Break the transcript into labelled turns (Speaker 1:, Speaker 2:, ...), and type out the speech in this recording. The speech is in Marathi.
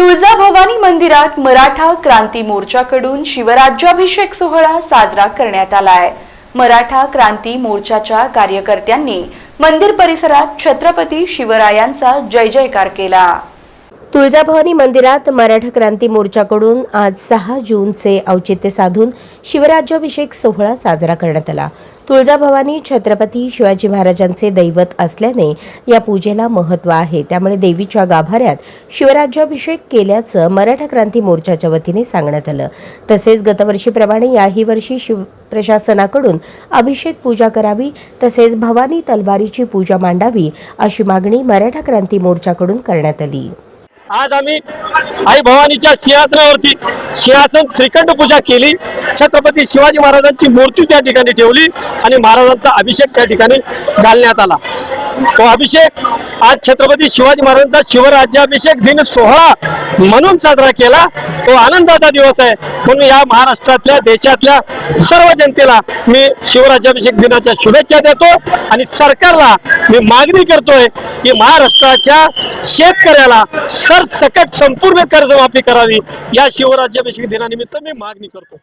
Speaker 1: तुळजाभवानी मंदिरात मराठा क्रांती मोर्चाकडून शिवराज्याभिषेक सोहळा साजरा करण्यात आलाय. मराठा क्रांती मोर्चाच्या कार्यकर्त्यांनी मंदिर परिसरात छत्रपती शिवरायांचा जय जयकार केला.
Speaker 2: तुळजाभवानी मंदिरात मराठा क्रांती मोर्चाकडून आज सहा जूनचे औचित्य साधून शिवराज्याभिषेक सोहळा साजरा करण्यात आला. तुळजाभवानी छत्रपती शिवाजी महाराजांचे दैवत असल्याने या पूजेला महत्त्व आहे. त्यामुळे देवीच्या गाभाऱ्यात शिवराज्याभिषेक केल्याचं मराठा क्रांती मोर्चाच्या वतीने सांगण्यात आलं. तसेच गतवर्षीप्रमाणे याही वर्षी शिव प्रशासनाकडून अभिषेक पूजा करावी तसेच भवानी तलवारीची पूजा मांडावी अशी मागणी मराठा क्रांती मोर्चाकडून करण्यात आली.
Speaker 3: आज आम्ही आई भवानीच्या सिंहासनावरती सिंहासन श्रीखंड पूजा केली. छत्रपती शिवाजी महाराजांची मूर्ती त्या ठिकाणी ठेवली आणि महाराजांचा अभिषेक त्या ठिकाणी घालण्यात आला. तो अभिषेक आज छत्रपती शिवाजी महाराजांचा शिवराज्याभिषेक दिन सोहळा म्हणून साजरा केला. तो आनंदाचा दिवस आहे. म्हणून या महाराष्ट्रातल्या देशातल्या सर्व जनतेला मी शिवराज्याभिषेक दिनाच्या शुभेच्छा देतो आणि सरकारला मी मागणी करतोय की महाराष्ट्राच्या शेतकऱ्याला सरसकट संपूर्ण कर्जमाफी करावी. या शिवराज्याभिषेक दिनानिमित्त मी मागणी करतो.